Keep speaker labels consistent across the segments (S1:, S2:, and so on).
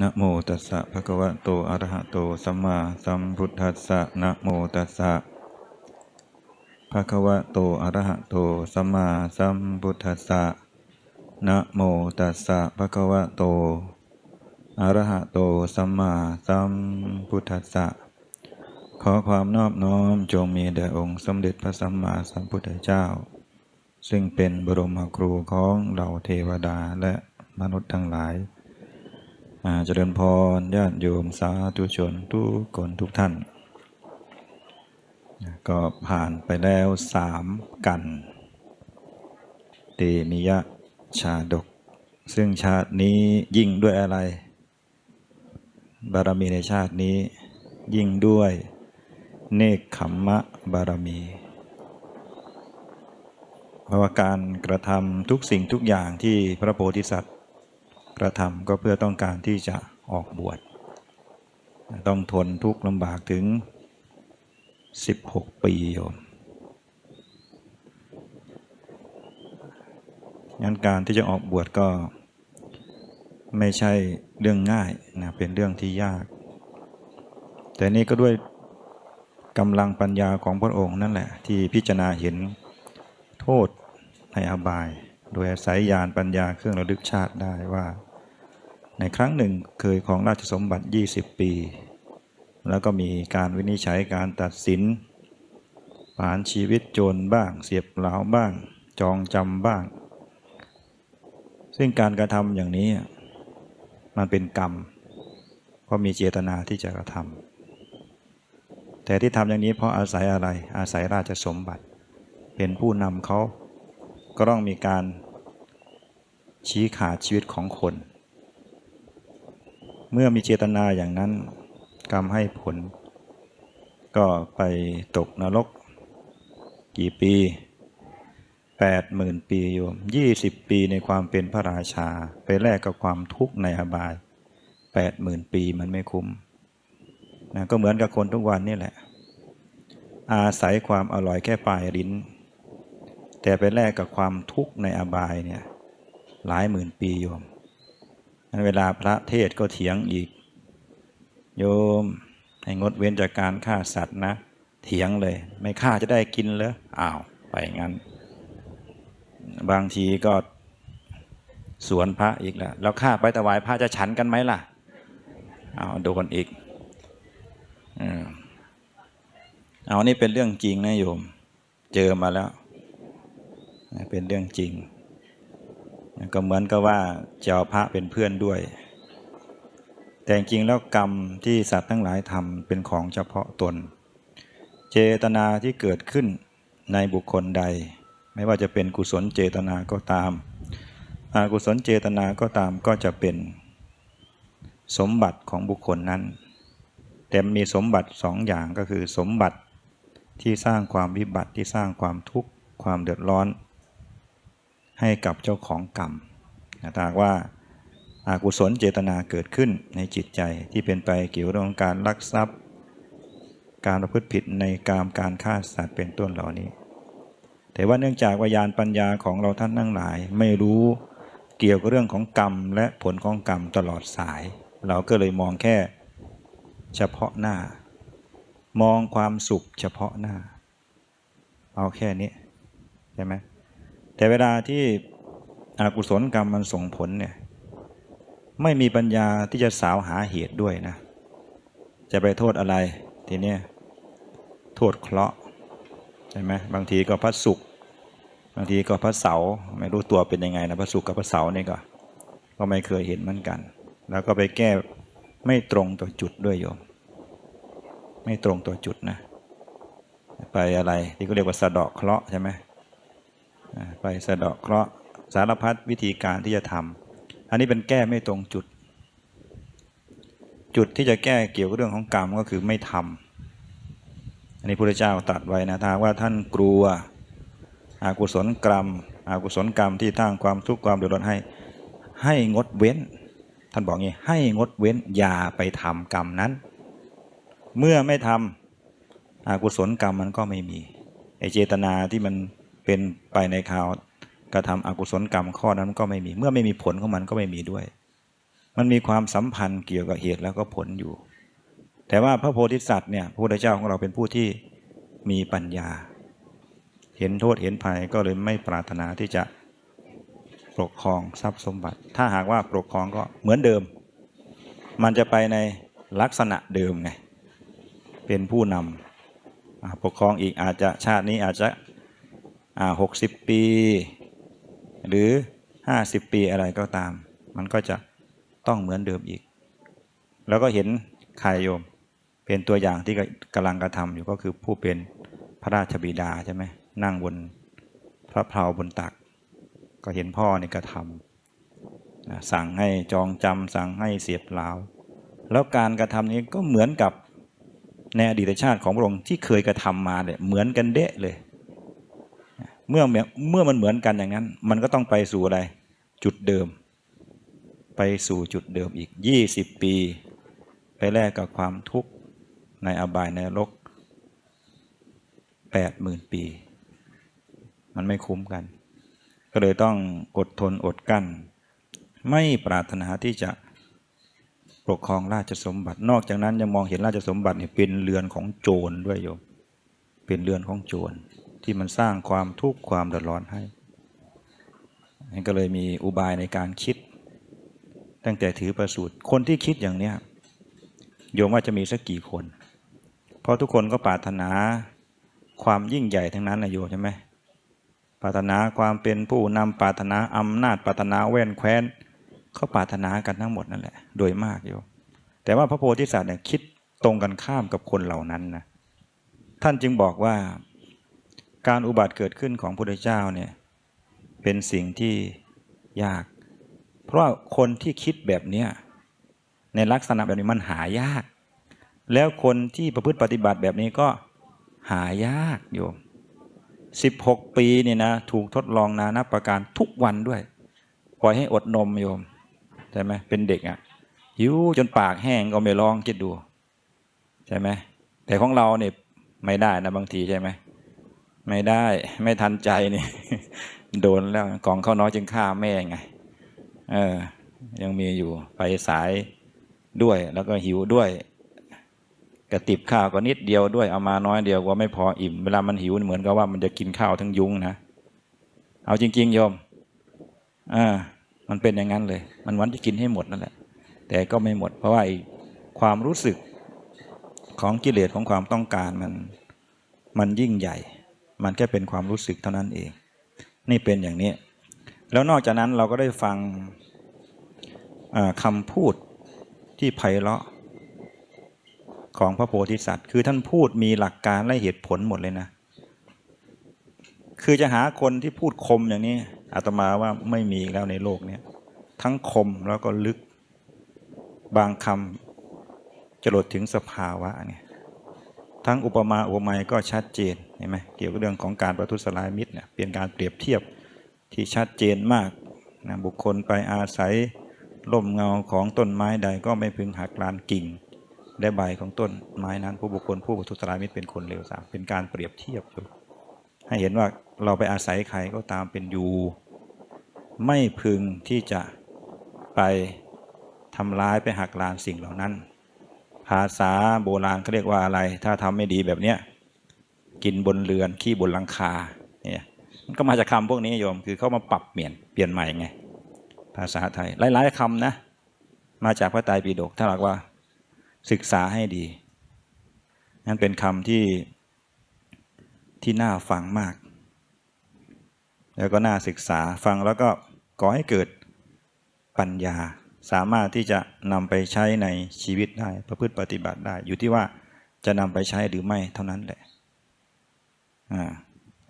S1: นะโมตัสสะภะคะวะโตอะระหะโตสัมมาสัมพุทธัสสะนะโมตัสสะภะคะวะโตอะระหะโตสัมมาสัมพุทธัสสะนะโมตัสสะภะคะวะโตอะระหะโตสัมมาสัมพุทธัสสะขอความนอบน้อมจงมีแด่องค์สมเด็จพระสัมมาสัมพุทธเจ้า ซึ่งเป็นบรมครูของเราเทวดาและมนุษย์ทั้งหลาย เจริญพรญาติโยมสาธุชนทุกคนทุกท่าน ก็ผ่านไปแล้วสามกัน เตมิยะชาดก ซึ่งชาตินี้ยิ่งด้วยอะไร บารมีในชาตินี้ ยิ่งด้วยเนคขมมะบารมี เพราะว่าการกระทำทุกสิ่งทุกอย่างที่พระโพธิสัตว์ กระทำก็เพื่อต้องการที่จะออกบวช ต้องทนทุกข์ลำบากถึง 16 ปีโยมงั้นการที่จะออกบวชก็ไม่ใช่เรื่องง่ายนะเป็นเรื่องที่ยาก แต่นี่ก็ด้วยกำลังปัญญาของพระองค์นั่นแหละ ที่พิจารณาเห็นโทษในอบาย โดยอาศัยญาณปัญญาเครื่องระลึกชาติได้ว่า ในครั้งหนึ่งเคยของราชสมบัติ 20 ปี แล้วก็มีการวินิจฉัยการตัดสินผ่านชีวิตโจรบ้าง เสียบเหลาบ้าง จองจำบ้าง ซึ่งการกระทำอย่างนี้มันเป็นกรรม เพราะมีเจตนาที่จะกระทำแต่ที่ทำอย่างนี้เพราะอาศัยอะไรอาศัยราชสมบัติ เป็นผู้นำเขา ก็ต้องมีการชี้ขาดชีวิตของคน เมื่อมีเจตนาอย่างนั้นกรรมให้ผล ก็ไปตกนรก กี่ปีแปดหมื่นปีโยมยี่สิบปีในความเป็นพระราชา ไปแลกกับความทุกข์ในอบายแปดหมื่นปีมันไม่คุ้มนะก็เหมือนกับคนทุกวันนี่แหละ อาศัยความอร่อยแค่ปลายลิ้น แต่ไปแลกกับความทุกข์ในอบายเนี่ยหลายหมื่นปีโยมนั้นเวลาพระเทศก็เถียงอีก โยมให้งดเว้นจากการฆ่าสัตว์นะ เถียงเลย ไม่ฆ่าจะได้กินเหรออ้าวไปงั้น บางทีก็สวนพระอีกแล้วแล้วฆ่าไปถวายพระจะฉันกันไหมล่ะเอาโดนอีกอืมเอานี่เป็นเรื่องจริงนะโยม เจอมาแล้ว เป็นเรื่องจริง ก็เหมือนกับว่าจะเอาพระเป็นเพื่อนด้วย แต่จริงๆแล้วกรรมที่สัตว์ทั้งหลายทำเป็นของเฉพาะตน เจตนาที่เกิดขึ้นในบุคคลใด ไม่ว่าจะเป็นกุศลเจตนาก็ตามอากุศลเจตนาก็ตามก็จะเป็นสมบัติของบุคคลนั้น แต่มีสมบัติสองอย่างก็คือสมบัติที่สร้างความวิบัติที่สร้างความทุกข์ความเดือดร้อน ให้กับเจ้าของกรรมนะถ้าว่าอากุศลเจตนาเกิดขึ้นในจิตใจที่เป็นไปเกี่ยวกับองการลักทรัพย์ การประพฤติผิดในกามการฆ่าสัตว์เป็นต้นเหล่านี้ แต่ว่าเนื่องจากวิญญาณปัญญาของเราท่านทั้งหลาย ไม่รู้เกี่ยวกับเรื่องของกรรมและผลของกรรมตลอดสาย เราก็เลยมองแค่เฉพาะหน้า มองความสุขเฉพาะหน้า เอาแค่นี้ใช่ไหม แต่เวลาที่อกุศลกรรมมันส่งผลเนี่ยไม่มีปัญญาที่จะสาวหาเหตุด้วยนะ จะไปโทษอะไรทีเนี้ยโทษเคราะห์ใช่ไหมบางทีก็พระศุกร์บางทีก็พระเสาไม่รู้ตัวเป็นยังไงนะพระศุกร์กับพระเสานี่ก็ ก็ไม่เคยเห็นเหมือนกัน แล้วก็ไปแก้ไม่ตรงต่อจุดด้วยโยม ไม่ตรงต่อจุดนะ ไปอะไรที่ก็เรียกว่าสะดาะเคราะห์ใช่ไหม ไปสะเดาะเคราะห์สารพัดวิธีการที่จะทำอันนี้เป็นแก้ไม่ตรงจุด จุดที่จะแก้เกี่ยวกับเรื่องของกรรมก็คือไม่ทำอันนี้พระเจ้าตรัสไว้นะถ้าว่าท่านกลัวอากุศลกรรมอากุศลกรรมที่ตั้งความทุกข์ความเดือดร้อนให้ ให้งดเว้น ท่านบอกงี้ให้งดเว้นอย่าไปทำกรรมนั้น เมื่อไม่ทำอากุศลกรรมมันก็ไม่มีไอเจตนาที่มัน เป็นไปในข่าวกระทำอกุศลกรรมข้อนั้นก็ไม่มี เมื่อไม่มีผลของมันก็ไม่มีด้วย มันมีความสัมพันธ์เกี่ยวกับเหตุแล้วก็ผลอยู่ แต่ว่าพระโพธิสัตว์เนี่ยพระพุทธเจ้าของเราเป็นผู้ที่มีปัญญา เห็นโทษเห็นภัยก็เลยไม่ปรารถนาที่จะปกครองทรัพย์สมบัติ ถ้าหากว่าปกครองก็เหมือนเดิม มันจะไปในลักษณะเดิมไง เป็นผู้นำปกครองอีกอาจจะชาตินี้อาจจะ หกสิบปี หรือห้าสิบปีอะไรก็ตาม มันก็จะต้องเหมือนเดิมอีก แล้วก็เห็นใครโยมเป็นตัวอย่างที่กำลังกระทำอยู่ก็คือผู้เป็นพระราชบิดาใช่ไหมนั่งบนพระเพลาบนตัก ก็เห็นพ่อในกระทำสั่งให้จองจำสั่งให้เสียบเหลาแล้วการกระทำนี้ก็เหมือนกับในอดีตชาติของพระองค์ที่เคยกระทำมาเนี่ยเหมือนกันเดะเลย เมื่อเมื่อมันเหมือนกันอย่างนั้น มันก็ต้องไปสู่อะไร จุดเดิม ไปสู่จุดเดิมอีก 20 ปี ไปแลกกับความทุกข์ในอบายในนรกแปดหมื่นปี มันไม่คุ้มกัน ก็เลยต้องอดทนอดกั้น ไม่ปรารถนาที่จะปกครองราชสมบัติ นอกจากนั้นยังมองเห็นราชสมบัติเนี่ยเป็นเรือนของโจรด้วยโยมเป็นเรือนของโจร ที่มันสร้างความทุกข์ความเดือดร้อนให้นั่นก็เลยมีอุบายในการคิด ตั้งแต่ถือประสูตรคนที่คิดอย่างเนี้ยโยมว่าจะมีสักกี่คน เพราะทุกคนก็ปรารถนาความยิ่งใหญ่ทั้งนั้นนะโยมใช่ไหมปรารถนาความเป็นผู้นำปรารถนาอำนาจปรารถนาแว่นแคว้นเขาปรารถนากันทั้งหมดนั่นแหละ โดยมากโยมแต่ว่าพระโพธิสัตว์เนี่ยคิดตรงกันข้ามกับคนเหล่านั้นนะท่านจึงบอกว่า การอุบัติเกิดขึ้นของพระพุทธเจ้าเนี่ยเป็นสิ่งที่ยาก เพราะว่าคนที่คิดแบบเนี้ยในลักษณะแบบนี้มันหายาก แล้วคนที่ประพฤติปฏิบัติแบบนี้ก็หายากโยม16 ปีเนี่ยนะถูกทดลองนานับประการทุกวันด้วยปล่อยให้อดนมโยมใช่ไหมเป็นเด็กอะ่ะหิวจนปากแห้งก็ไม่ลองคิดดู ใช่ไหมแต่ของเราเนี่ยไม่ได้นะบางทีใช่ไหม ไม่ได้ไม่ทันใจนี่โดนแล้วกองเข้าน้อยจึงฆ่าแม่ไงเออ ยังมีอยู่ไปสายด้วย แล้วก็หิวด้วยกระติบข้าวก็นิดเดียวด้วยเอามาน้อยเดียวก็ไม่พออิ่มเวลามันหิวเหมือนกับว่ามันจะกินข้าวทั้งยุ้งนะเอาจริงๆโยมอ่ามันเป็นอย่างนั้นเลย มันวันจะกินให้หมดนั่นแหละ แต่ก็ไม่หมด เพราะว่าความรู้สึกของกิเลสของความต้องการมัน มันยิ่งใหญ่ มันแค่เป็นความรู้สึกเท่านั้นเอง นี่เป็นอย่างนี้ แล้วนอกจากนั้นเราก็ได้ฟังคำพูดที่ไพเราะของพระโพธิสัตว์ คือท่านพูดมีหลักการและเหตุผลหมดเลยนะ คือจะหาคนที่พูดคมอย่างนี้อาตมาว่าไม่มีแล้วในโลกนี้ทั้งคมแล้วก็ลึกบางคำจรดถึงสภาวะเนี่ย ทั้งอุปมาอุปไมยก็ชัดเจนเห็นไหมเกี่ยวกับเรื่องของการประทุษร้ายมิตรเนี่ยเป็นการเปรียบเทียบที่ชัดเจนมากนะบุคคลไปอาศัยร่มเงาของต้นไม้ใดก็ไม่พึงหักลานกิ่ง และใบของต้นไม้นั้น ผู้บุคคลผู้ประทุษร้ายมิตรเป็นคนเลวทรามเป็นการเปรียบเทียบอยู่ให้เห็นว่าเราไปอาศัยใครก็ตามเป็นอยู่ ไม่พึงที่จะไปทำร้ายไปหักลานสิ่งเหล่านั้น ภาษาโบราณเขาเรียกว่าอะไร ถ้าทำไม่ดีแบบเนี้ยกินบนเรือนขี้บนหลังคาเนี่ยมันก็มาจากคำพวกนี้โยมคือเขามาปรับเปลี่ยนเปลี่ยนใหม่ไง ภาษาไทยหลายๆคำนะ มาจากพระไตรปิฎกถ้าหากว่าศึกษาให้ดีนั่นเป็นคำที่ที่น่าฟังมาก แล้วก็น่าศึกษาฟังแล้วก็ก่อให้เกิดปัญญา สามารถที่จะนำไปใช้ในชีวิตได้ประพฤติปฏิบัติได้ อยู่ที่ว่าจะนำไปใช้หรือไม่เท่านั้นแหละอ่า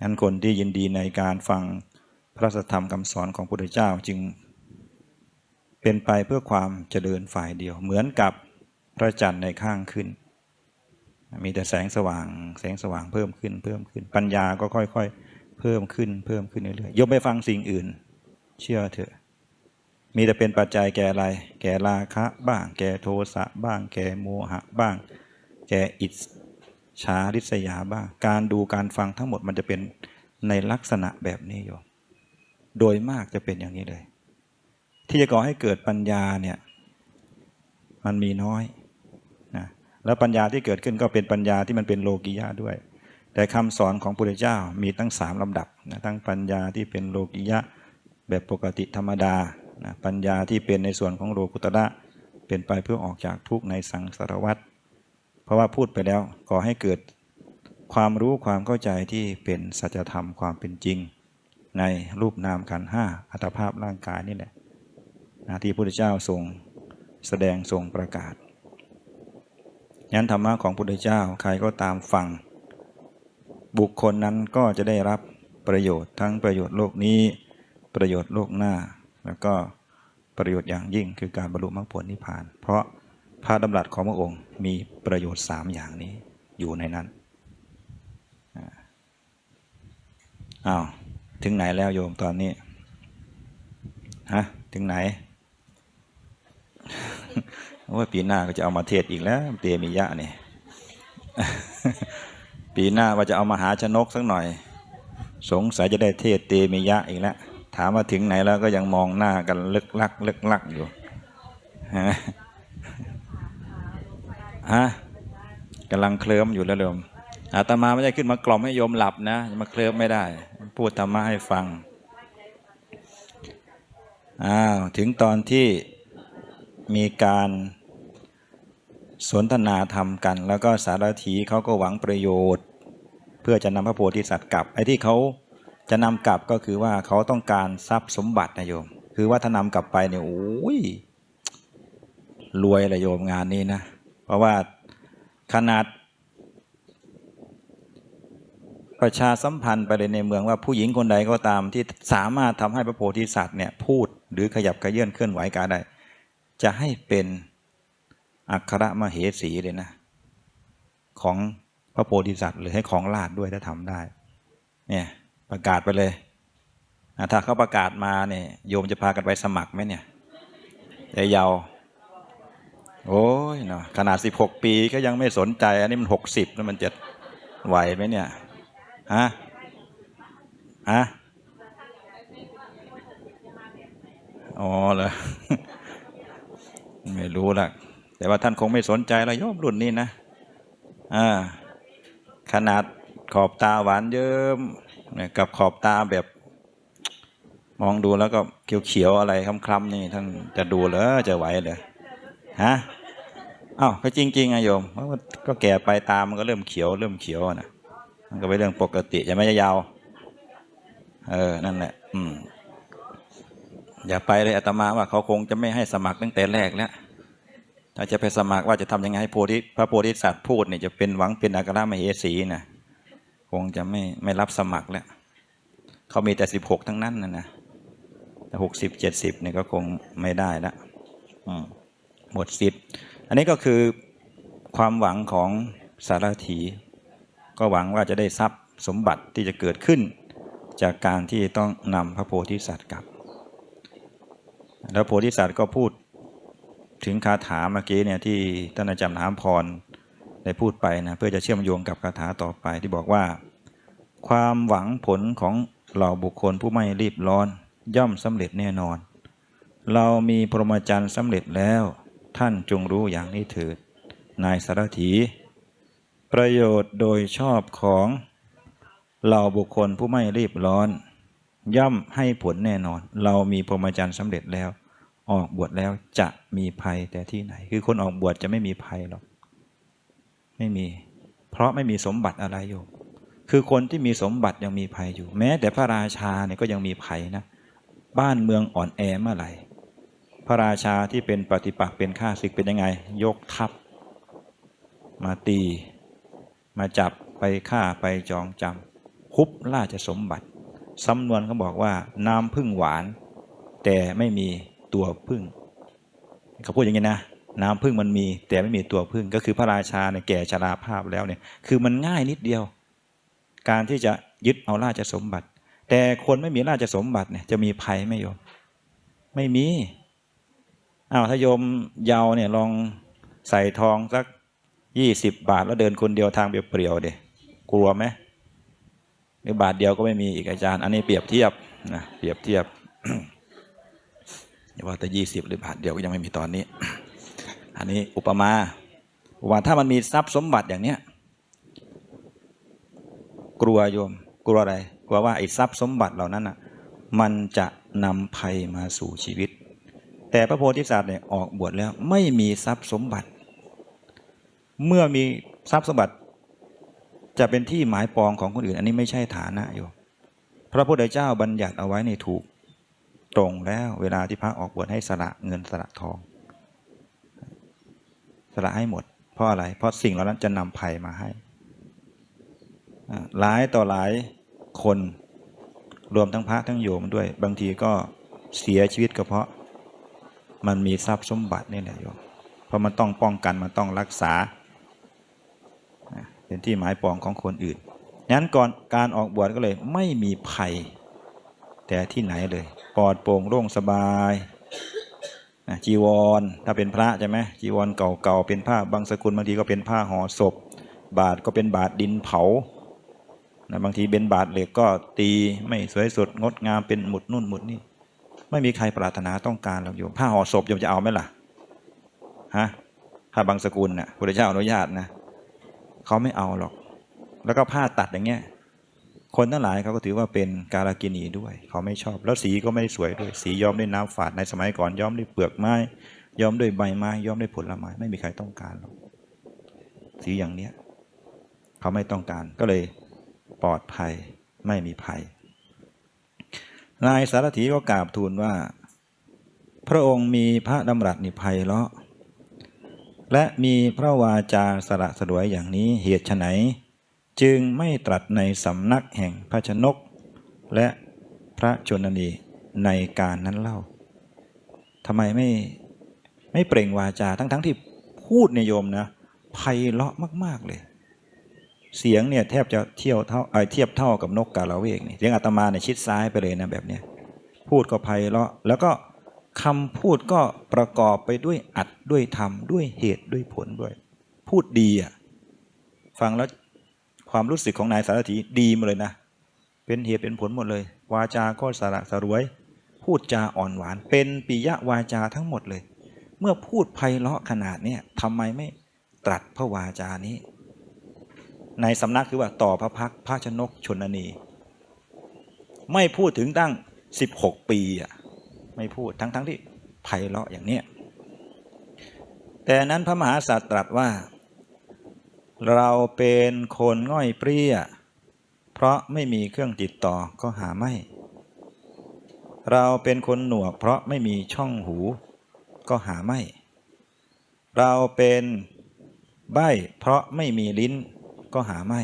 S1: งั้นคนที่ยินดีในการฟังพระธรรมคำสอนของพระพุทธเจ้าจึง เป็นไปเพื่อความเจริญฝ่ายเดียว เหมือนกับพระจันทร์ในข้างขึ้น มีแต่แสงสว่าง แสงสว่างเพิ่มขึ้นเพิ่มขึ้น ปัญญาก็ค่อยๆ เพิ่มขึ้นเพิ่มขึ้นเรื่อยๆยกไปฟังสิ่งอื่น เชื่อเถอะ มีแต่เป็นปัจจัยแก่อะไร แก่ราคะบ้าง แก่โทสะบ้าง แก่โมหะบ้าง แก่อิจฉาริษยาบ้าง การดูการฟังทั้งหมดมันจะเป็นในลักษณะแบบนี้อยู่โดยมากจะเป็นอย่างนี้เลย ที่จะก่อให้เกิดปัญญาเนี่ยมันมีน้อยนะแล้วปัญญาที่เกิดขึ้นก็เป็นปัญญาที่มันเป็นโลกิยะด้วย แต่คำสอนของพระพุทธเจ้ามีตั้งสามลำดับนะทั้งปัญญาที่เป็นโลกิยะแบบปกติธรรมดา นะปัญญาที่เป็นในส่วนของโลกุตระเป็นไปเพื่อออกจากทุกข์ในสังสารวัฏเพราะว่าพูดไปแล้วก่อให้เกิดความรู้ความเข้าใจที่เป็นสัจธรรมความเป็นจริง ในรูปนามขันห้าอัตภาพร่างกายนี่แหละนะที่พระพุทธเจ้าทรงแสดงทรงประกาศยันธรรมะของพระพุทธเจ้าใครก็ตามฟัง บุคคลนั้นก็จะได้รับประโยชน์ทั้งประโยชน์โลกนี้ ประโยชน์โลกหน้า แล้วก็ประโยชน์อย่างยิ่งคือการบรรลุมรรคผลนิพพาน เพราะพระดำรัสของพระองค์มีประโยชน์สามอย่างนี้อยู่ในนั้นอ้าวถึงไหนแล้วโยมตอนนี้ฮะถึงไหนว่าปีหน้าก็จะเอามาเทศอีกแล้ว เตมิยะเนี่ยปีหน้าว่าจะเอามาหาชนกสักหน่อย สงสัยจะได้เทศเตมิยะอีกแล้ว ถามว่าถึงไหนแล้วก็ยังมองหน้ากันลึกลักลึกลักอยู่ฮะฮะกำลังเคลิ้มอยู่แล้วโยมอาตมาไม่ได้ขึ้นมากล่อมให้โยมหลับนะมาเคลิ้มไม่ได้ พูดธรรมะให้ฟังอ้าวถึงตอนที่มีการสนทนาธรรมกัน แล้วก็สารถีเขาก็หวังประโยชน์ เพื่อจะนำพระโพธิสัตว์กลับไอ้ที่เขา จะนำกลับก็คือว่าเขาต้องการทรัพย์สมบัตินะโยม คือว่าถ้านำกลับไปเนี่ยโอ้ยรวยเลยโยมงานนี้นะ เพราะว่าขนาด ประชาสัมพันธ์ไปเลยในเมืองว่าผู้หญิงคนใดก็ตามที่สามารถทำให้พระโพธิสัตว์เนี่ยพูดหรือขยับขยื่นเคลื่อนไหวกายได้ จะให้เป็นอัครมเหสีเลยนะ ของพระโพธิสัตว์หรือให้ของราชด้วยถ้าทำได้ เนี่ย ประกาศไปเลย ถ้าเขาประกาศมาเนี่ยโยมจะพากันไปสมัครไหมเนี่ยยายเยาวโอ้ยเนาะขนาด16ปีก็ยังไม่สนใจ อันนี้มัน60แล้วมันจะไหวไหมเนี่ยฮะฮะอ๋อเหรอไม่รู้ละแต่ว่าท่านคงไม่สนใจแล้วโยมรุ่นนี้นะอ่าขนาดขอบตาหวานเยิ้ม กับขอบตาแบบ มองดูแล้วก็เขียวๆอะไรคล้ำๆนี่ท่านจะดูเหรอจะไหวเหรอฮะอ้าวก็จริงๆอะโยมก็แก่ไปตามันก็เริ่มเขียว เริ่มเขียวนะมันก็เป็นเรื่องปกติจะไม่ยาว เออนั่นแหละ อืมอย่าไปเลยอาตมาว่าเขาคงจะไม่ให้สมัครตั้งแต่แรกแล้วถ้าจะไปสมัครว่าจะทำยังไงให้โพธิพระโพธิสัตว์พูดเนี่ยจะเป็นหวังเป็นอัครมเหสีนะ คงจะไม่ไม่รับสมัครแล้วเขามีแต่สิบหกทั้งนั้นนะนะแต่หกสิบเจ็ดสิบเนี่ยก็คงไม่ได้ละหมดสิทธิ์อันนี้ก็คือความหวังของสารถีก็หวังว่าจะได้ทรัพย์สมบัติที่จะเกิดขึ้น จากการที่ต้องนำพระโพธิสัตว์กลับ แล้วโพธิสัตว์ก็พูดถึงคาถาเมื่อกี้เนี่ยที่ท่านอาจารย์ถามพร ได้พูดไปนะเพื่อจะเชื่อมโยงกับคาถาต่อไปที่บอกว่า ความหวังผลของเหล่าบุคคลผู้ไม่รีบร้อนย่อมสำเร็จแน่นอน เรามีพรหมจรรย์สำเร็จแล้วท่านจงรู้อย่างนี้เถิด นายสารถี ประโยชน์โดยชอบของเหล่าบุคคลผู้ไม่รีบร้อน ย่อมให้ผลแน่นอน เรามีพรหมจรรย์สำเร็จแล้ว ออกบวชแล้วจะมีภัยแต่ที่ไหน คือคนออกบวชจะไม่มีภัยหรอก ไม่มี เพราะไม่มีสมบัติอะไรโยมคือคนที่มีสมบัติยังมีภัยอยู่ แม้แต่พระราชาเนี่ยก็ยังมีภัยนะ บ้านเมืองอ่อนแอเมื่อไหร่ พระราชาที่เป็นปฏิปักษ์เป็นข้าศึกเป็นยังไง ยกทัพ มาตี มาจับไปฆ่าไปจองจำคุบราชสมบัติสำนวนเขาบอกว่าน้ำพึ่งหวาน แต่ไม่มีตัวพึ่งเขาพูดอย่างนี้นะ น้ำพึ่งมันมีแต่ไม่มีตัวพึ่งก็คือพระราชาเนี่ยแก่ชราภาพแล้วเนี่ยคือมันง่ายนิดเดียว การที่จะยึดเอาราชสมบัติ แต่คนไม่มีราชสมบัติเนี่ยจะมีภัยไหมโยม ไม่มีอ้าวถ้าโยมเยาวเนี่ยลองใส่ทองสักยี่สิบบาทแล้วเดินคนเดียวทางเปลี่ยวๆเดกลัวไหมหรือบาทเดียวก็ไม่มีอีกอาจารย์ อันนี้เปรียบเทียบนะเปรียบเทียบอย่าว่าแต่ยี่สิบหรือบาทเดียวก็ยังไม่มีตอนนี้ อันนี้อุปมาว่าถ้ามันมีทรัพย์สมบัติอย่างเนี้ยกลัวโยมกลัวอะไรกลัวว่าไอ้ทรัพย์สมบัติเหล่านั้นอะมันจะนำภัยมาสู่ชีวิต แต่พระโพธิสัตว์เนี่ยออกบวชแล้วไม่มีทรัพย์สมบัติ เมื่อมีทรัพย์สมบัติ จะเป็นที่หมายปองของคนอื่น อันนี้ไม่ใช่ฐานะโยมพระพุทธเจ้าบัญญัติเอาไว้ในถูกตรงแล้วเวลาที่พระออกบวชให้สละเงินสละทอง สละให้หมด เพราะอะไร เพราะสิ่งเหล่านั้นจะนำภัยมาให้หลายต่อหลายคนรวมทั้งพระทั้งโยมด้วย บางทีก็เสียชีวิตก็เพราะมันมีทรัพย์สมบัตินี่แหละโยมเพราะมันต้องป้องกันมันต้องรักษา เป็นที่หมายปองของคนอื่นงั้นก่อนการออกบวชก็เลยไม่มีภัย แต่ที่ไหนเลย ปลอดโปร่งโล่งสบาย จีวรถ้าเป็นพระใช่ไหมจีวรเก่าๆเป็นผ้าบางสกุลบางทีก็เป็นผ้าห่อศพ บาทก็เป็นบาทดินเผานะบางทีเป็นบาทเหล็กก็ตีไม่สวยสดงดงามเป็นหมุดนู่นหมุดนี่ไม่มีใครปรารถนาต้องการหรอกโยมผ้าห่อศพโยมจะเอาไหมล่ะฮะผ้าบางสกุลนะ่ะพระเจ้าอนุญาตนะเขาไม่เอาหรอก แล้วก็ผ้าตัดอย่างเงี้ย คนทั้งหลายเขาก็ถือว่าเป็นการากินีด้วย เขาไม่ชอบ แล้วสีก็ไม่ได้สวยด้วย สีย้อมด้วยน้ำฝาดในสมัยก่อนย้อมด้วยเปลือกไม้ย้อมด้วยใบไม้ย้อมด้วยผลไม้ไม่มีใครต้องการหรอกสีอย่างเนี้ยเขาไม่ต้องการก็เลยปลอดภัยไม่มีภัยนายสารถีก็กราบทูลว่า พระองค์มีพระดำรัสนิภัยเลาะและมีพระวาจาสละสลวยอย่างนี้เหตุไฉน จึงไม่ตรัสในสำนักแห่งพระชนก และพระชนนีในการนั้นเล่าทำไมไม่ไม่เปล่งวาจาทั้งๆทที่พูดในโยมนะไพเราะมาก ๆเลย เสียงเนี่ยแทบจะเที่ยวเท่าเอ่อเทียบเท่ากับนกกาละเวกนี่เสียงอาตมาเนี่ยชิดซ้ายไปเลยนะแบบเนี้ยพูดก็ไพเราะแล้วก็คำพูดก็ประกอบไปด้วยอัดด้วยธรรมด้วยเหตุด้วยผลด้วย พูดดีอะฟังแล้ว ความรู้สึกของนายสารถีดีหมาเลยนะ เป็นเหตุเป็นผลหมดเลย วาจาก็สาระสรวย พูดจาอ่อนหวาน เป็นปิยวาจาทั้งหมดเลย เมื่อพูดไพเราะขนาดเนี้ยทำไมไม่ตรัสพระวาจานี้ ในสำนักคือว่าต่อพระพักพระชนกชนนี ไม่พูดถึงตั้ง 16 ปีอะไม่พูดทั้งๆทที่ไพเราะอย่างเนี้ยแต่นั้นพระมหาสัตว์ตรัสว่า เราเป็นคนง่อยเปรี้ย เพราะไม่มีเครื่องติดต่อก็หาไม่ เราเป็นคนหนวกเพราะไม่มีช่องหู ก็หาไม่ เราเป็นใบ้เพราะไม่มีลิ้น ก็หาไม่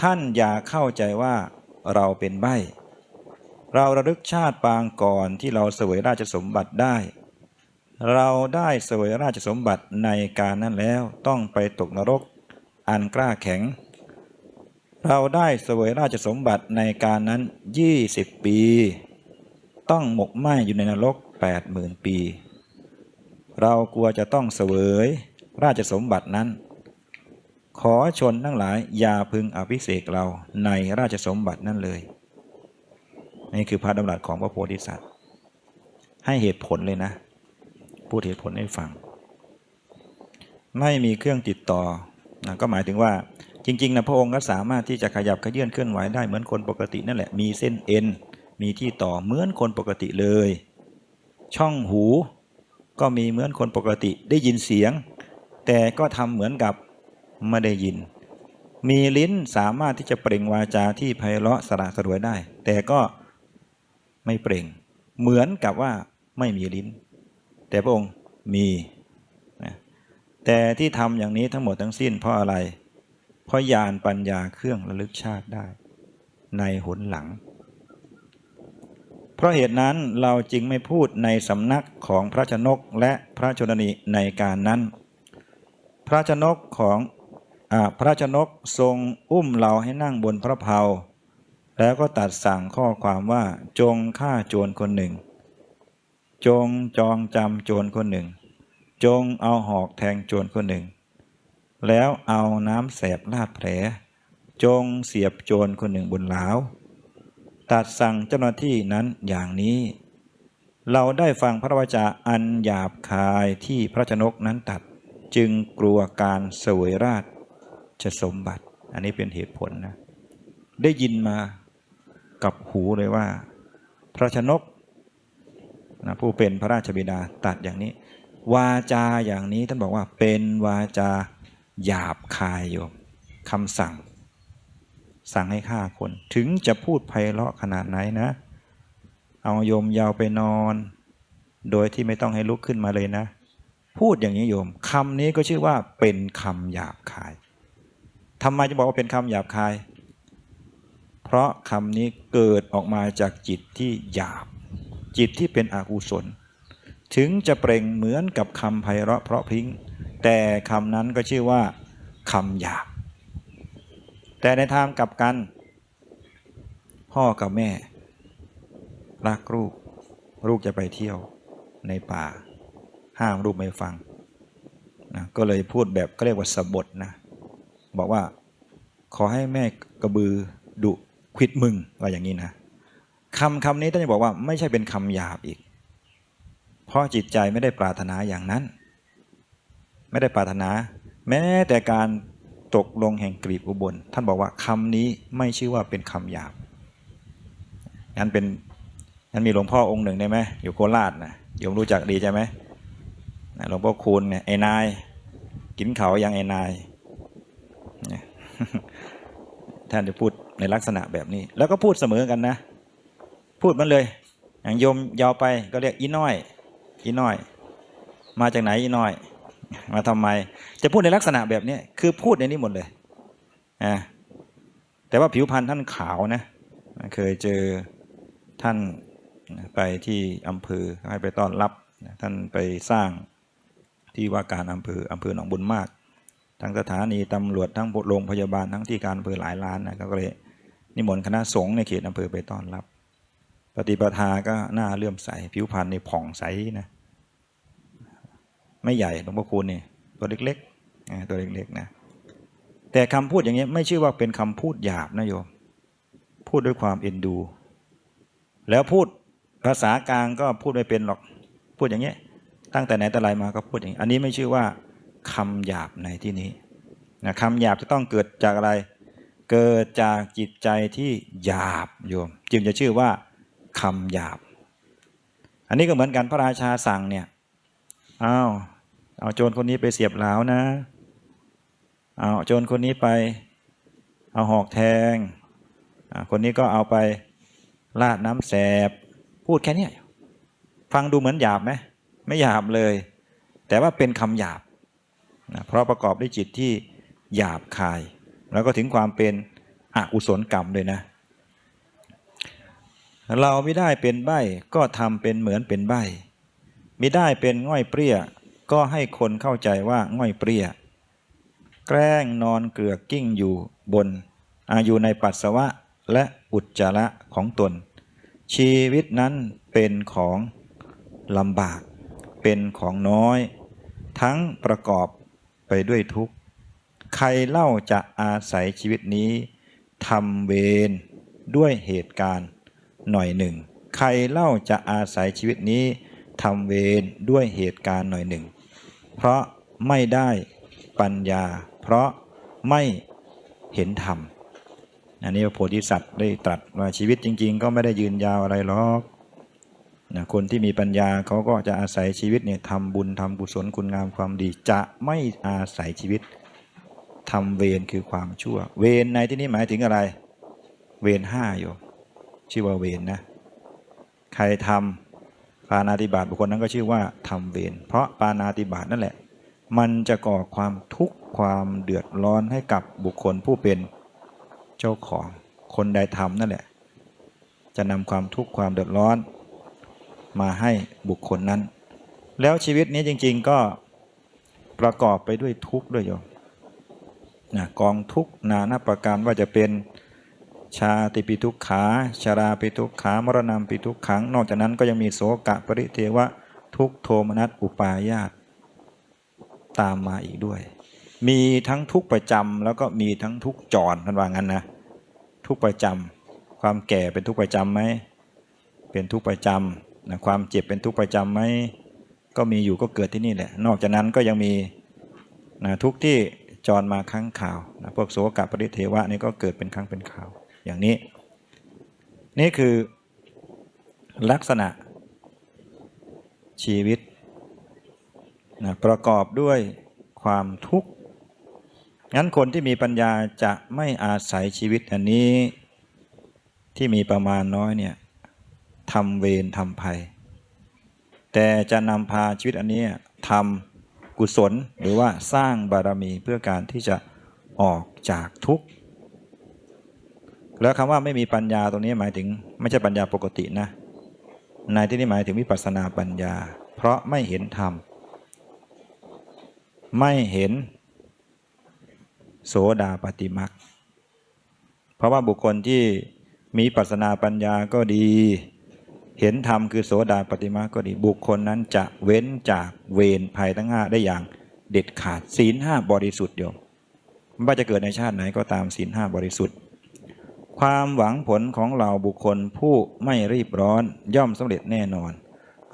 S1: ท่านอย่าเข้าใจว่าเราเป็นใบ้ เราระลึกชาติปางก่อนที่เราเสวยราชสมบัติได้ เราได้เสวยราชสมบัติในการนั้นแล้วต้องไปตกนรกอันกล้าแข็ง เราได้เสวยราชสมบัติในการนั้น 20 ปี ต้องหมกไหม้อยู่ในนรก 80,000 ปี เรากลัวจะต้องเสวยราชสมบัตินั้น ขอชนทั้งหลายอย่าพึงอภิเษกเราในราชสมบัตินั้นเลย นี่คือพระดำรัสของพระโพธิสัตว์ ให้เหตุผลเลยนะ พูดเหตุผลให้ฟัง ไม่มีเครื่องติดต่อนะก็หมายถึงว่าจริงๆนะพระองค์ก็สามารถที่จะขยับขยื่นเคลื่อนไหวได้เหมือนคนปกตินั่นแหละมีเส้นเอ็นมีที่ต่อเหมือนคนปกติเลย ช่องหูก็มีเหมือนคนปกติได้ยินเสียง แต่ก็ทำเหมือนกับไม่ได้ยิน มีลิ้นสามารถที่จะเปล่งวาจาที่ไพเราะสระสรวยได้ แต่ก็ไม่เปล่ง เหมือนกับว่าไม่มีลิ้น แต่พระองค์มีนะแต่ที่ทำอย่างนี้ทั้งหมดทั้งสิ้นเพราะอะไร เพราะญาณปัญญาเครื่องระลึกชาติได้ ในหนหลัง เพราะเหตุนั้นเราจึงไม่พูดในสำนักของพระชนกและพระชนนีในการนั้น พระชนกของอพระชนกทรงอุ้มเราให้นั่งบนพระเพาแล้วก็ตัดสั่งข้อความว่าจงฆ่าโจรคนหนึ่ง จงจองจำโจรคนหนึ่ง จงเอาหอกแทงโจรคนหนึ่ง แล้วเอาน้ำแสบลาดแผล จงเสียบโจรคนหนึ่งบนหลาวตัดสั่งเจ้าหน้าที่นั้นอย่างนี้ เราได้ฟังพระวจาอันหยาบคายที่พระชนกนั้นตัดจึงกลัวการเสวยราชจะสมบัติ อันนี้เป็นเหตุผลนะ ได้ยินมากับหูเลยว่า พระชนก นะผู้เป็นพระราชบิดาตัดอย่างนี้ วาจาอย่างนี้ท่านบอกว่าเป็นวาจาหยาบคายโยมคำสั่ง สั่งให้ฆ่าคน ถึงจะพูดไพเราะขนาดไหนนะ เอาโยมยาวไปนอน โดยที่ไม่ต้องให้ลุกขึ้นมาเลยนะ พูดอย่างนี้โยมคำนี้ก็ชื่อว่าเป็นคำหยาบคายทำไมจะบอกว่าเป็นคำหยาบคาย เพราะคำนี้เกิดออกมาจากจิตที่หยาบ จิตที่เป็นอกุศล ถึงจะเปล่งเหมือนกับคำไพเราะเพราะพริ้ง แต่คำนั้นก็ชื่อว่าคำหยาบ แต่ในทางกลับกัน พ่อกับแม่ รักลูก ลูกจะไปเที่ยวในป่า ห้ามลูกไม่ฟังนะก็เลยพูดแบบก็เรียกว่าสบทนะ บอกว่าขอให้แม่กระบือดุควิดมึงว่าอย่างนี้นะ คำคำนี้ท่านจะบอกว่าไม่ใช่เป็นคำหยาบอีก เพราะจิตใจไม่ได้ปรารถนาอย่างนั้น ไม่ได้ปรารถนา แม้แต่การตกลงแห่งกลีบอุบล ท่านบอกว่าคำนี้ไม่ชื่อว่าเป็นคำหยาบงั้นเป็นงั้นมีหลวงพ่อองค์หนึ่งได้ไหมอยู่โคราชนะโยมรู้จักดีใช่ไหมหลวงพ่อคูณเนี่ยไอ้นาย กินเขายังไอ้นายท่านจะพูดในลักษณะแบบนี้ แล้วก็พูดเสมอกันนะ พูดมันเลย อย่างโยมยาวไปก็เรียกอีน้อย อีน้อย มาจากไหนอีน้อย มาทำไม จะพูดในลักษณะแบบนี้คือพูดในนี้หมดเลยอ่าแต่ว่าผิวพรรณท่านขาวนะ เคยเจอท่านไปที่อำเภอให้ไปต้อนรับ ท่านไปสร้างที่ว่าการอำเภออำเภอหนองบุญมาก ทั้งสถานีตำรวจทั้งโรงพยาบาลทั้งที่การอำเภอหลายล้านนะก็เลยนิมนต์คณะสงฆ์ในเขตอำเภอไปต้อนรับ ปฏิปทาก็หน้าเลื่อมใส ผิวพรรณในผ่องใสนะ ไม่ใหญ่หลวงพ่อคูณนี่ตัวเล็กๆตัวเล็กๆนะแต่คำพูดอย่างนี้ยไม่ชื่อว่าเป็นคำพูดหยาบนะโยม พูดด้วยความเอ็นดู แล้วพูดภาษากลางก็พูดไม่เป็นหรอก พูดอย่างเงี้ยตั้งแต่ไหนแต่ไรมาก็พูดอย่างนี้ อันนี้ไม่ชื่อว่าคำหยาบในที่นี้นะคำหยาบจะต้องเกิดจากอะไร เกิดจากจิตใจที่หยาบโยม จึงจะชื่อว่า คำหยาบ อันนี้ก็เหมือนกันพระราชาสั่งเนี่ยอ้าวเอาโจรคนนี้ไปเสียบเหลานะเอาโจรคนนี้ไป เอาหอกแทงคนนี้ก็เอาไปลาดน้ำแสบ พูดแค่เนี้ยฟังดูเหมือนหยาบไหมไม่หยาบเลย แต่ว่าเป็นคำหยาบนะเพราะประกอบด้วยจิตที่หยาบคาย แล้วก็ถึงความเป็นอกุศลกรรมด้วยนะ เราไม่ได้เป็นใบ้ก็ทำเป็นเหมือนเป็นใบ้ไม่ได้เป็นง่อยเปรี้ย ก็ให้คนเข้าใจว่าง่อยเปรี้ย แกล้งนอนเกลือกกิ้งอยู่บนอาอยู่ในปัสสาวะและอุจจาระของตน ชีวิตนั้นเป็นของลำบาก เป็นของน้อย ทั้งประกอบไปด้วยทุกข์ ใครเล่าจะอาศัยชีวิตนี้ทำเวรด้วยเหตุการณ์ หน่อยหนึ่ง ใครเล่าจะอาศัยชีวิตนี้ทำเวรด้วยเหตุการณ์หน่อยหนึ่ง เพราะไม่ได้ปัญญา เพราะไม่เห็นธรรมอันนี้พระโพธิสัตว์ได้ตรัสว่าชีวิตจริง ๆ ก็ไม่ได้ยืนยาวอะไรหรอกนะคนที่มีปัญญาเขาก็จะอาศัยชีวิตเนี่ยทำบุญทำกุญศลคุณงามความดี จะไม่อาศัยชีวิตทำเวรคือความชั่ว เวรในที่นี้หมายถึงอะไร เวรห้าอยู่ ชื่อว่าเวรนะใครทำปานาติบาตบุคคลนั้นก็ชื่อว่าทำเวรเพราะปานาติบาตนั่นแหละ มันจะก่อความทุกข์ความเดือดร้อนให้กับบุคคลผู้เป็นเจ้าของคนใดทำนั่นแหละ จะนำความทุกข์ความเดือดร้อน มาให้บุคคลนั้น แล้วชีวิตนี้จริง ๆก็ประกอบไปด้วยทุกข์ด้วยโยมนะกองทุกข์นานาประการว่าจะเป็น ชาติปิทุกขาชาราปิทุกขามรณะปิทุกขัง นอกจากนั้นก็ยังมีโสกะปริเทวะทุกโทมนัสอุปายาตตามมาอีกด้วย มีทั้งทุกประจำแล้วก็มีทั้งทุกจรท่านว่างั้นนะทุกประจำความแก่เป็นทุกประจํำไหมเป็นทุกประจำนะความเจ็บเป็นทุกประจํำไหมก็มีอยู่ก็เกิดที่นี่แหละ นอกจากนั้นก็ยังมีนะทุกที่จรมาครั้งข่าวนะพวกโสกะปริเทวะนี่ก็เกิดเป็นครั้งเป็นข่าว อย่างนี้ นี่คือลักษณะชีวิตนะประกอบด้วยความทุกข์งั้นคนที่มีปัญญาจะไม่อาศัยชีวิตอันนี้ที่มีประมาณน้อยเนี่ยทำเวรทำภัย แต่จะนำพาชีวิตอันนี้ทำกุศลหรือว่าสร้างบารมีเพื่อการที่จะออกจากทุกข์ แล้วคำว่าไม่มีปัญญาตรงนี้หมายถึงไม่ใช่ปัญญาปกตินะ ในที่นี้หมายถึงวิปัสนาปัญญา เพราะไม่เห็นธรรม ไม่เห็น โสดาปฏิมักเพราะว่าบุคคลที่มีปัสสนาปัญญาก็ดี เห็นธรรมคือโสดาปฏิมาก็ดี บุคคลนั้นจะเว้นจากเวรภัยทั้งห้าได้อย่างเด็ดขาดศีลห้าบริสุทธิ์โยมไม่ว่าจะเกิดในชาติไหนก็ตามศีลห้าบริสุทธิ์ ความหวังผลของเราบุคคลผู้ไม่รีบร้อนย่อมสำเร็จแน่นอน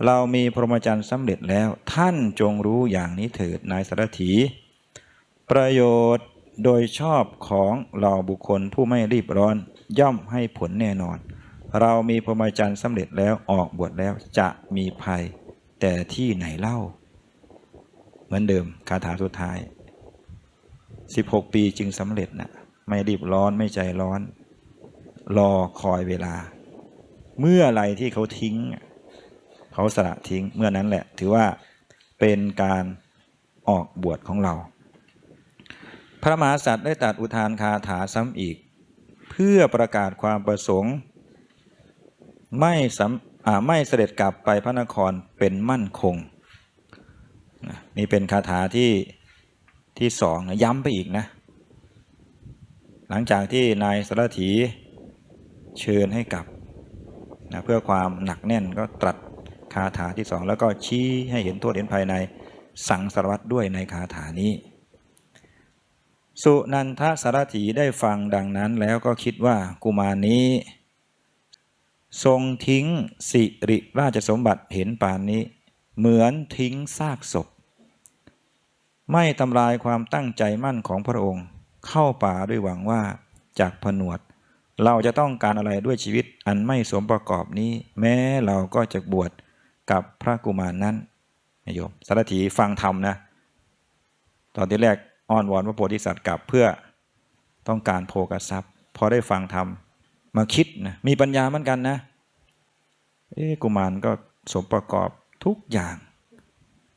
S1: เรามีพรหมจรรย์สำเร็จแล้วท่านจงรู้อย่างนี้เถิดนายสารถี ประโยชน์โดยชอบของเราบุคคลผู้ไม่รีบร้อนย่อมให้ผลแน่นอน เรามีพรหมจรรย์สำเร็จแล้วออกบวชแล้วจะมีภัย แต่ที่ไหนเล่า เหมือนเดิมคาถาสุดท้าย 16 ปีจึงสำเร็จนะไม่รีบร้อนไม่ใจร้อน รอคอยเวลา เมื่อไรที่เขาทิ้ง เขาสละทิ้งเมื่อนั้นแหละ ถือว่าเป็นการออกบวชของเรา พระมหากษัตริย์ได้ตัดอุทานคาถาซ้ำอีก เพื่อประกาศความประสงค์ ไม่สำไม่เสด็จกลับไปพระนครเป็นมั่นคงนะนี่เป็นคาถาที่ที่สองนะย้ำไปอีกนะ หลังจากที่นายสารถี เชิญให้กลับนะเพื่อความหนักแน่นก็ตรัสคาถาที่สองแล้วก็ชี้ให้เห็นโทษเห็นภายในสังสารวัตรด้วยในคาถานี้ สุนันทสารถีได้ฟังดังนั้นแล้วก็คิดว่ากุมารนี้ ทรงทิ้งสิริราชสมบัติเห็นป่านนี้ เหมือนทิ้งซากศพ ไม่ทำลายความตั้งใจมั่นของพระองค์ เข้าป่าด้วยหวังว่าจากผนวด เราจะต้องการอะไรด้วยชีวิตอันไม่สมประกอบนี้ แม้เราก็จะบวชกับพระกุมารนั้นโยมสารถีฟังธรรมนะ ตอนที่แรกอ้อนวอนพระโพธิสัตว์กลับเพื่อต้องการโภกทรัพย์พอได้ฟังธรรมมาคิดนะมีปัญญาเหมือนกันนะ เอ๊กุมารก็สมประกอบทุกอย่าง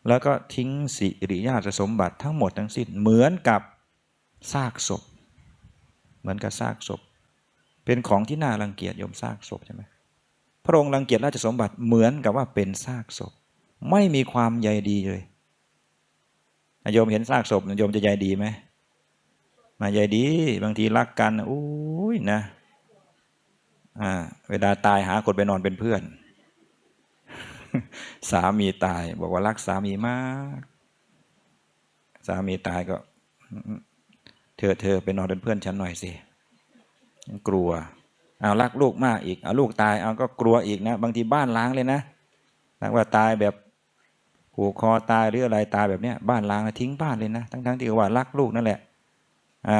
S1: แล้วก็ทิ้งสิริญาตสมบัติทั้งหมดทั้งสิ้นเหมือนกับซากศพ เหมือนกับซากศพ เป็นของที่น่ารังเกียจยมซากศพใช่ไหมพระองค์รังเกียจราชสมบัติเหมือนกับว่าเป็นซากศพ ไม่มีความใยดีเลยโยมเห็นซากศพโยมจะใยดีไหมมาใยดี บางทีรักกันอุ้ยนะอ่าเวลาตายหาคนไปนอนเป็นเพื่อน สามีตาย บอกว่ารักสามีมาก สามีตายก็ เธอเธอไปนอนเป็นเพื่อนฉันหน่อยสิ กลัวเอารักลูกมากอีกเอาลูกตายเอาก็กลัวอีกนะ บางทีบ้านล้างเลยนะถ้าว่าตายแบบผูกคอตายหรืออะไรตายแบบเนี้ยบ้านล้างทิ้งบ้านเลยนะ ทั้งๆทที่ว่ารักลูกนั่นแหละ อ่า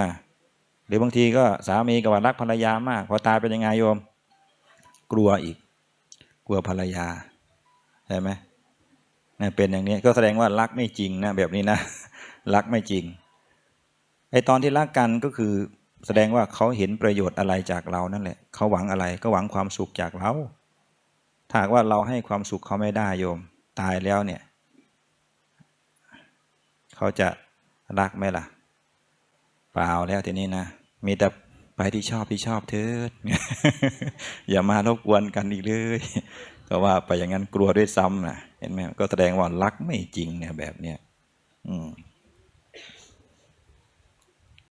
S1: หรือบางทีก็สามีก็ว่ารักภรรยามาก พอตายเป็นยังไงโยม กลัวอีก กลัวภรรยาใช่ไหมนี่เป็นอย่างนี้ก็แสดงว่ารักไม่จริงนะแบบนี้นะ รักไม่จริงไอตอนที่รักกันก็คือ แสดงว่าเขาเห็นประโยชน์อะไรจากเรานั่นแหละเขาหวังอะไรก็หวังความสุขจากเราถ้าว่าเราให้ความสุขเขาไม่ได้โยม ตายแล้วเนี่ย เขาจะรักไหมล่ะ เปล่าแล้วทีนี้นะ มีแต่ไปที่ชอบที่ชอบเถิดอย่ามารบกวนกันอีกเลย ก็ว่าไปอย่างนั้นกลัวด้วยซ้ำนะเห็นไหมก็แสดงว่ารักไม่จริงเนี่ยแบบเนี้ยอืม